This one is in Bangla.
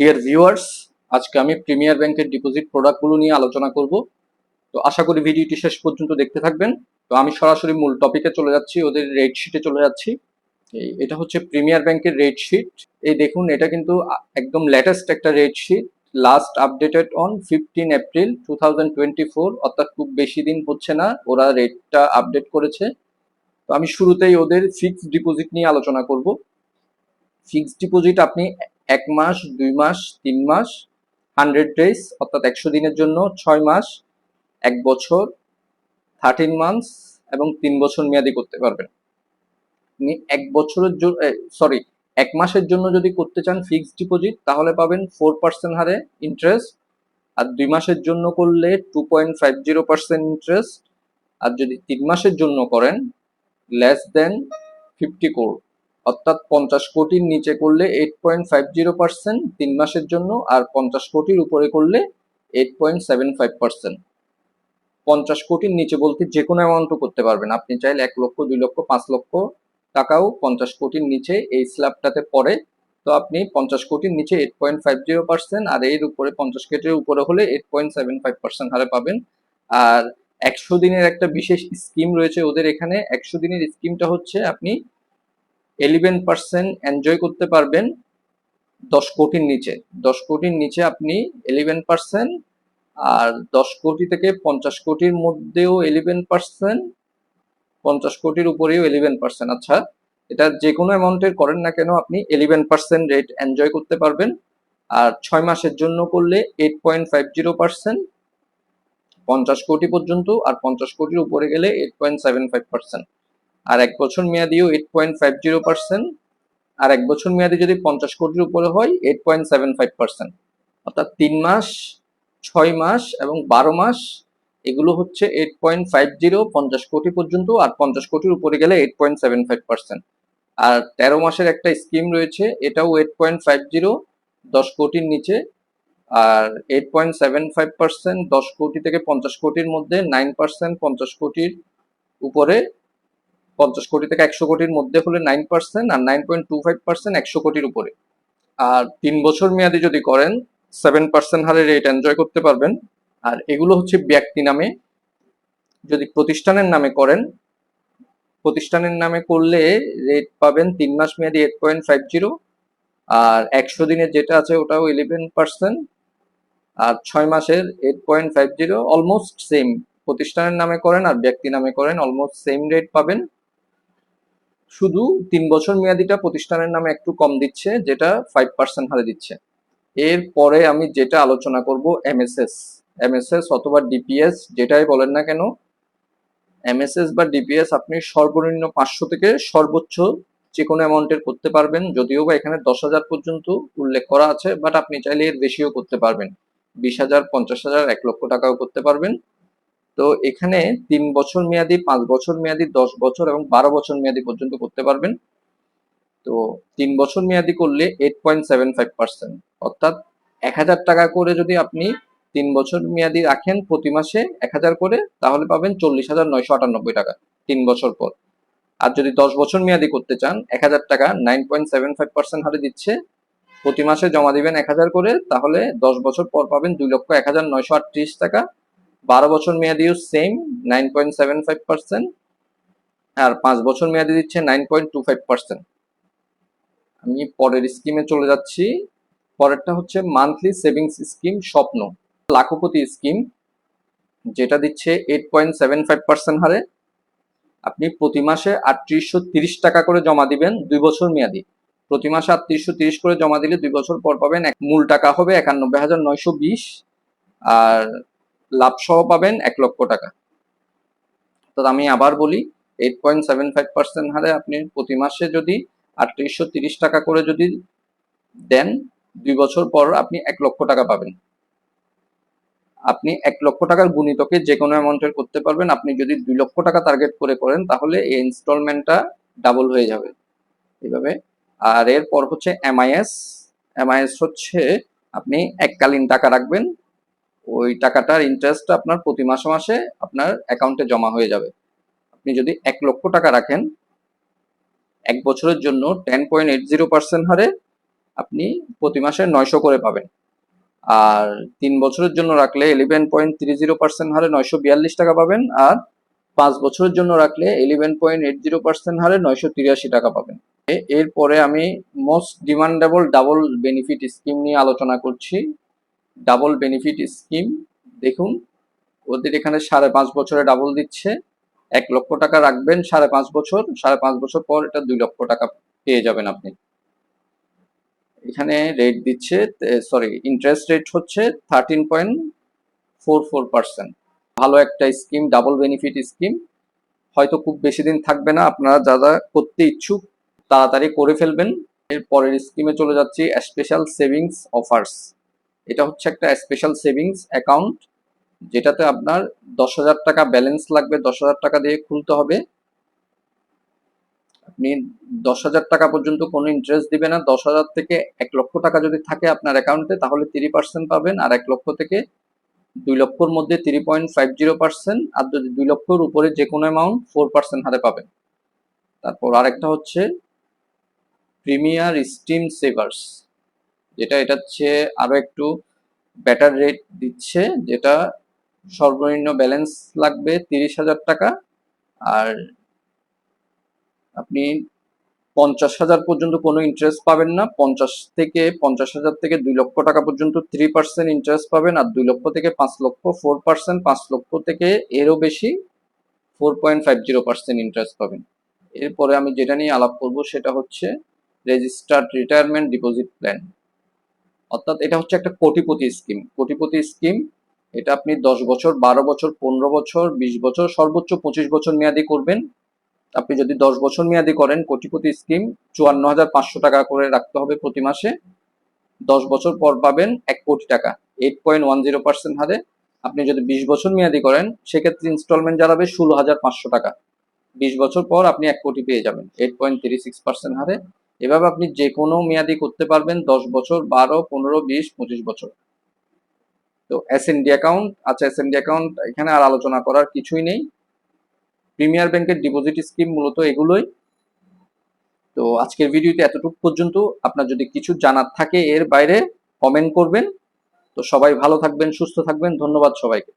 ডিয়ার ভিউয়ার্স আজকে আমি প্রিমিয়ার ব্যাংকের ডিপোজিট প্রোডাক্টগুলো নিয়ে আলোচনা করব। তো আশা করি ভিডিওটি শেষ পর্যন্ত দেখতে থাকবেন। তো আমি সরাসরি মূল টপিকে চলে যাচ্ছি, ওদের রেট শিটে চলে যাচ্ছি। এটা হচ্ছে প্রিমিয়ার ব্যাংকের রেট শিট এই দেখুন, এটা কিন্তু একদম লেটেস্ট একটা rate sheet last updated on fifteen April two thousand twenty four অর্থাৎ খুব বেশি দিন হচ্ছে না, ওরা রেটটা আপডেট করেছে। তো আমি শুরুতেই ওদের ফিক্সড ডিপোজিট নিয়ে আলোচনা করব। ফিক্সড ডিপোজিট আপনি এক মাস, দুই মাস, তিন মাস হান্ড্রেড ডেজ অর্থাৎ একশো দিনের জন্য ছয় মাস, এক বছর থার্টিন মান্থস এবং তিন বছর মেয়াদি করতে পারবেন। আপনি এক বছরের জন্য সরি এক মাসের জন্য যদি করতে চান ফিক্সড ডিপোজিট তাহলে পাবেন ফোর পার্সেন্ট হারে ইন্টারেস্ট আর দুই মাসের জন্য করলে two point five zero percent interest আর যদি তিন মাসের জন্য করেন লেস দেন ফিফটি কোর অর্থাৎ পঞ্চাশ কোটির নিচে করলে eight point five zero percent তিন মাসের জন্য, আর পঞ্চাশ কোটির উপরে করলে eight point seven five percent পঞ্চাশ কোটির নিচে বলতে যে কোনো অ্যামাউন্টও করতে পারবেন। আপনি চাইলে এক লক্ষ, দুই লক্ষ, পাঁচ লক্ষ টাকাও পঞ্চাশ কোটির নিচে এই স্ল্যাবটাতে পড়ে। তো আপনি পঞ্চাশ কোটির নিচে eight point five zero percent আর এর উপরে পঞ্চাশ কোটির উপরে হলে eight point seven five percent হারে পাবেন। আর একশো দিনের একটা বিশেষ স্কিম রয়েছে ওদের এখানে। একশো দিনের স্কিমটা হচ্ছে আপনি এলিভেন পার্সেন্ট এনজয় করতে পারবেন দশ কোটির নিচে। দশ কোটির নিচে আপনি এলিভেন পার্সেন্ট আর দশ কোটি থেকে পঞ্চাশ কোটির মধ্যেও এলিভেন পার্সেন্ট পঞ্চাশ কোটির উপরেও এলিভেন পার্সেন্ট আচ্ছা এটা যে কোনো অ্যামাউন্টের করেন না কেন আপনি এলিভেন পার্সেন্ট রেট এনজয় করতে পারবেন। আর ছয় মাসের জন্য করলে eight point five zero percent পঞ্চাশ কোটি পর্যন্ত, আর পঞ্চাশ কোটির উপরে গেলে eight point seven five percent আর এক বছর মেয়াদিও eight point five zero percent আর এক বছর মেয়াদি যদি পঞ্চাশ কোটির উপরে হয় eight point seven five percent অর্থাৎ তিন মাস, ছয় মাস এবং বারো মাস, এগুলো হচ্ছে এইট পয়েন্ট ফাইভ জিরো পঞ্চাশ কোটি পর্যন্ত, আর পঞ্চাশ কোটির উপরে গেলে eight point seven five percent আর তেরো মাসের একটা স্কিম রয়েছে, এটাও এইট পয়েন্ট ফাইভ জিরো দশ কোটির নিচে, আর eight point seven five percent দশ কোটি থেকে পঞ্চাশ কোটির মধ্যে নাইন পার্সেন্ট পঞ্চাশ কোটির উপরে পঞ্চাশ কোটি থেকে একশো কোটির মধ্যে হলে নাইন পার্সেন্ট আর nine point two five percent একশো কোটির উপরে। আর তিন বছর মেয়াদি যদি করেন সেভেন পার্সেন্ট হারে রেট এনজয় করতে পারবেন। আর এগুলো হচ্ছে ব্যক্তি নামে। যদি প্রতিষ্ঠানের নামে করেন, প্রতিষ্ঠানের নামে করলে রেট পাবেন তিন মাস মেয়াদি এইট পয়েন্ট ফাইভ জিরো আর একশো দিনের যেটা আছে ওটাও ইলেভেন পার্সেন্ট আর ছয় মাসের eight point five zero almost same প্রতিষ্ঠানের নামে করেন আর ব্যক্তি নামে করেন অলমোস্ট সেম রেট পাবেন। শুধু তিন বছর মেয়াদিটা প্রতিষ্ঠানের নামে একটু কম দিচ্ছে, যেটা ফাইভ পার্সেন্ট হারে দিচ্ছে। এরপরে আমি যেটা আলোচনা করব এমএসএস এমএসএস অথবা ডিপিএস যেটাই বলেন না কেন এমএসএস বা ডিপিএস আপনি সর্বনিম্ন পাঁচশো থেকে সর্বোচ্চ যে কোনো অ্যামাউন্টের করতে পারবেন, যদিও বা এখানে দশ হাজার পর্যন্ত উল্লেখ করা আছে বাট আপনি চাইলে এর বেশিও করতে পারবেন। বিশ হাজার, পঞ্চাশ হাজার, এক লক্ষ টাকাও করতে পারবেন। তো এখানে তিন বছর মেয়াদি, পাঁচ বছর মেয়াদি, দশ বছর এবং বারো বছর মেয়াদি পর্যন্ত করতে পারবেন। তো তিন বছর মেয়াদি করলে eight point seven five percent অর্থাৎ এক হাজার টাকা করে যদি আপনি তিন বছর মেয়াদি রাখেন প্রতি মাসে এক হাজার করে, তাহলে পাবেন চল্লিশ হাজার নয়শো আটানব্বই টাকা তিন বছর পর। আর যদি দশ বছর মেয়াদি করতে চান, এক হাজার টাকা nine point seven five percent হারে দিচ্ছে। প্রতি মাসে জমা দিবেন এক হাজার করে, তাহলে দশ বছর পর পাবেন দুই লক্ষ এক হাজার নয়শো আটত্রিশ টাকা বারো বছর মেয়াদিও same nine point seven five percent আর পাঁচ বছর মেয়াদি দিচ্ছে nine point two five percent আমি পরের স্কিমে চলে যাচ্ছি। পরেরটা হচ্ছে মান্থলি সেভিংস স্কিম স্বপ্ন, লাখপতি স্কিম যেটা দিচ্ছে eight point seven five percent হারে। আপনি প্রতি মাসে আটত্রিশশো তিরিশ টাকা করে জমা দিবেন দুই বছর মেয়াদি। প্রতি মাসে আটত্রিশশো তিরিশ করে জমা দিলে দুই বছর পর পাবেন মূল টাকা হবে একানব্বই হাজার নয়শো বিশ। আর লাভ সহ পাবেন এক লক্ষ টাকা। তো আমি আবার বলি eight point seven five percent হারে আপনি প্রতি মাসে যদি আটত্রিশশো তিরিশ টাকা করে যদি দেন, দুই বছর পর আপনি এক লক্ষ টাকা পাবেন। আপনি এক লক্ষ টাকার গুণিতকে যে কোনো অ্যামাউন্টের করতে পারবেন। আপনি যদি দুই লক্ষ টাকা টার্গেট করে করেন, তাহলে এই ইনস্টলমেন্টটা ডাবল হয়ে যাবে। এইভাবে। আর এরপর হচ্ছে এমআইএস এমআইএস হচ্ছে আপনি এককালীন টাকা রাখবেন। ওই টাকাটার ইন্টারেস্টটা আপনার প্রতি মাসে মাসে আপনার অ্যাকাউন্টে জমা হয়ে যাবে। আপনি যদি এক লক্ষ টাকা রাখেন, এক বছরের জন্য ten point eight zero percent হারে আপনি প্রতি মাসে নয়শো করে পাবেন। আর তিন বছরের জন্য রাখলে eleven point three zero percent হারে নয়শো বিয়াল্লিশ টাকা পাবেন আর পাঁচ বছরের জন্য রাখলে eleven point eight zero percent হারে নয়শো তিরাশি টাকা পাবেন। এরপরে আমি most demandable double benefit scheme নিয়ে আলোচনা করছি। ডাবল বেনিফিট স্কিম দেখুন, ওদের এখানে সাড়ে পাঁচ বছরে ডাবল দিচ্ছে, এক লক্ষ টাকা রাখবেন সাড়ে পাঁচ বছর, সাড়ে পাঁচ বছর পর এটা দুই লক্ষ টাকা পেয়ে যাবেন আপনি। এখানে রেট দিচ্ছে সরি ইন্টারেস্ট রেট হচ্ছে thirteen point four four percent ভালো একটা স্কিম ডাবল বেনিফিট স্কিম হয়তো খুব বেশি দিন থাকবে না, আপনারা যারা করতে ইচ্ছুক, তাড়াতাড়ি করে ফেলবেন। এর পরের স্কিমে চলে যাচ্ছি স্পেশাল সেভিংস অফার্স এটা হচ্ছে একটা স্পেশাল সেভিংস অ্যাকাউন্ট যেটাতে আপনার দশ হাজার টাকা ব্যালেন্স লাগবে, দশ হাজার টাকা দিয়ে খুলতে হবে। আপনি দশ হাজার টাকা পর্যন্ত কোনো ইন্টারেস্ট দিবে না, দশ হাজার থেকে এক লক্ষ টাকা যদি থাকে আপনার অ্যাকাউন্টে তাহলে থ্রি পার্সেন্ট পাবেন, আর এক লক্ষ থেকে দুই লক্ষর মধ্যে three point five zero percent, আর যদি দুই লক্ষর উপরে যে কোনো অ্যামাউন্ট ফোর পার্সেন্ট হারে পাবেন। তারপর আরেকটা হচ্ছে প্রিমিয়ার স্টিম সেভার্স যেটা এটা হচ্ছে আরও একটু বেটার রেট দিচ্ছে, যেটা সর্বনিম্ন ব্যালেন্স লাগবে তিরিশ হাজার টাকা আর আপনি পঞ্চাশ হাজার পর্যন্ত কোনো ইন্টারেস্ট পাবেন না। পঞ্চাশ থেকে, পঞ্চাশ হাজার থেকে দুই লক্ষ টাকা পর্যন্ত থ্রি পার্সেন্ট ইন্টারেস্ট পাবেন আর দুই লক্ষ থেকে পাঁচ লক্ষ ফোর পার্সেন্ট পাঁচ লক্ষ থেকে এরও বেশি four point five zero percent interest পাবেন। এরপরে আমি যেটা নিয়ে আলাপ করব সেটা হচ্ছে রেজিস্টার্ড রিটায়ারমেন্ট ডিপোজিট প্ল্যান অর্থাৎ এটা হচ্ছে একটা কোটিপতি স্কিম কোটিপতি স্কিম এটা আপনি দশ বছর, বারো বছর, পনেরো বছর, বিশ বছর, সর্বোচ্চ পঁচিশ বছর মেয়াদি করবেন। আপনি যদি দশ বছর মেয়াদি করেন, কোটিপতি স্কিম চুয়ান্ন হাজার পাঁচশো টাকা করে রাখতে হবে প্রতি মাসে। দশ বছর পর পাবেন এক কোটি টাকা eight point one zero percent হারে। আপনি যদি বিশ বছর মেয়াদি করেন, সেক্ষেত্রে ইনস্টলমেন্ট দাঁড়াবে ষোলো হাজার পাঁচশো টাকা। বিশ বছর পর আপনি এক কোটি পেয়ে যাবেন eight point three six percent হারে। এভাবে আপনি যে কোনো মেয়াদি করতে পারবেন দশ বছর, বারো, পনেরো, বিশ, পঁচিশ বছর। তো এস এন ডি অ্যাকাউন্ট আচ্ছা এস এন ডি অ্যাকাউন্ট এখানে আর আলোচনা করার কিছুই নেই। প্রিমিয়ার ব্যাংকের ডিপোজিট স্কিম মূলত এগুলোই। তো আজকের ভিডিওতে এতটুকু পর্যন্ত। আপনার যদি কিছু জানার থাকে এর বাইরে কমেন্ট করবেন। তো সবাই ভালো থাকবেন, সুস্থ থাকবেন। ধন্যবাদ সবাইকে।